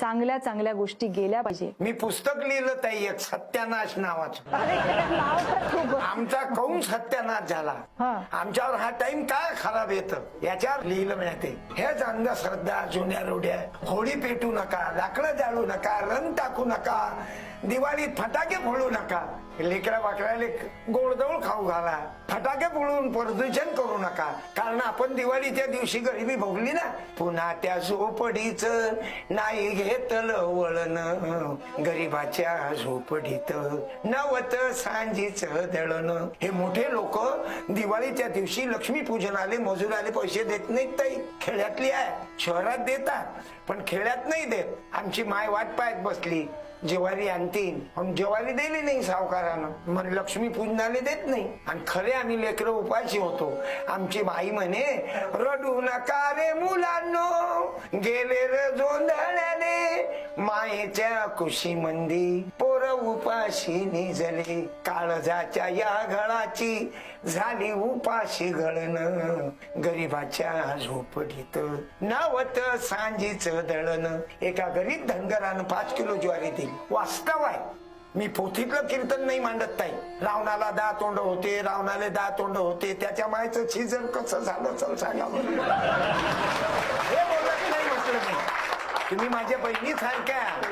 चांगल्या चांगल्या गोष्टी गेल्या पाहिजे. मी पुस्तक लिहिलं ताई एक सत्यानाश नावाचं. आमचा कौन सत्यानाश झाला. आमच्यावर हा टाइम काय खराब येत? याच्यावर लिहिलं मिळते. हेच अंधश्रद्धा जुन्या रोड्या होळी पेटू नका लाकडं जाळू नका रंग टाकू नका दिवाळीत फटाके फोडू नका. लेकरा बाकराले गोडदोळ खाऊ घाला. फटाके फोडून प्रदूषण करू नका. कारण आपण दिवाळीच्या दिवशी गरिबी भोगली ना. पुन्हा त्या झोपडीच नाही घेतल वळण. गरीबाच्या झोपडीत नवत सांजीच दळण. हे मोठे लोक दिवाळीच्या दिवशी लक्ष्मी पूजनाले मजुराले पैसे देत नाहीत ताई. खेड्यातली आहे. शहरात देतात पण खेड्यात नाही देत. आमची माय वाट पाहत बसली. जेवारी आणतील पण जेवारी दिली नाही सावकारानं. मग लक्ष्मी पूजनाने देत नाही. आणि खरे आम्ही लेकरं उपाशी होतो. आमची बाई म्हणे रडू नका रे मुलांनो. गेले रे जोंधळ्याने. मायेच्या कुशी मंदी पोर उपाशी निजले काळजाच्या या घळाची झाली उपाशी गळण गरीबाच्या झोपडीत नावत सांजीच दळण. एका गरीब धनगरानं पाच किलो ज्वारी दिली. वास्तव आहे. मी पोथीतलं कीर्तन नाही मांडत नाही रावणाला दहा तोंड होते रावणाला दहा तोंड होते. त्याच्या मायचं छिजर कसं झालं चल सांगा हे बोलत नाही म्हटलं मी. तुम्ही माझ्या बहिणी सारख्या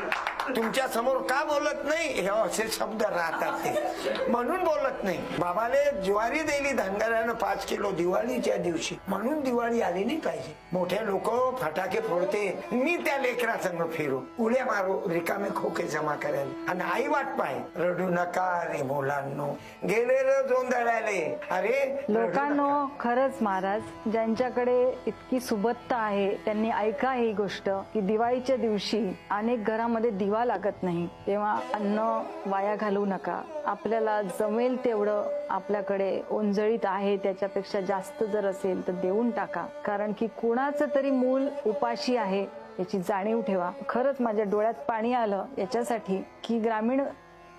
तुमच्यासमोर का बोलत नाही? हे असे शब्द राहतात ते. म्हणून बोलत नाही. बाबाले ज्वारी दिली धनगरानं पाच किलो दिवाळीच्या दिवशी. म्हणून दिवाळी आली नाही पाहिजे. मोठे लोक फटाके फोडते. मी त्या लेकरा संग फिरू. उड्या मारू रिकामे खोके जमा करायला आणि आई वाट पाय रडू नका रे मुलांनो. गेले रोंदळाले अरे लोकांनो खरंच महाराज ज्यांच्याकडे इतकी सुबत्ता आहे त्यांनी ऐका ही गोष्ट की दिवाळीच्या दिवशी अनेक घरामध्ये जीवा लागत नाही तेव्हा अन्न वाया घालवू नका. आपल्याला जमेल तेवढं आपल्याकडे ओंजळीत आहे त्याच्यापेक्षा जास्त जर असेल तर देऊन टाका. कारण की कुणाचं तरी मूल उपाशी आहे याची जाणीव ठेवा. खरंच माझ्या डोळ्यात पाणी आलं याच्यासाठी की ग्रामीण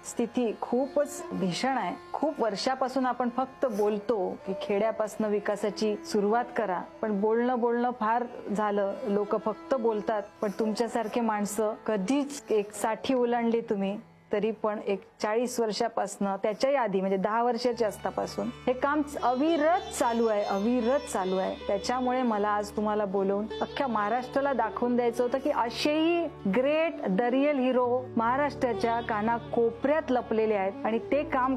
स्थिती खूपच भीषण आहे. खूप वर्षापासून आपण फक्त बोलतो की खेड्यापासून विकासाची सुरुवात करा. पण बोलणं बोलणं फार झालं. लोक फक्त बोलतात. पण तुमच्यासारखे माणसं कधीच एक साठी ओलांडली तुम्ही. तरी पण एक चाळीस वर्षापासनं त्याच्याही आधी म्हणजे दहा वर्षाच्या असतापासून हे काम अविरत चालू आहे अविरत चालू आहे. त्याच्यामुळे मला आज तुम्हाला बोलवून अख्ख्या महाराष्ट्राला दाखवून द्यायचं होतं की असेही ग्रेट दरियल हिरो महाराष्ट्राच्या काना कोपऱ्यात लपलेले आहेत आणि ते काम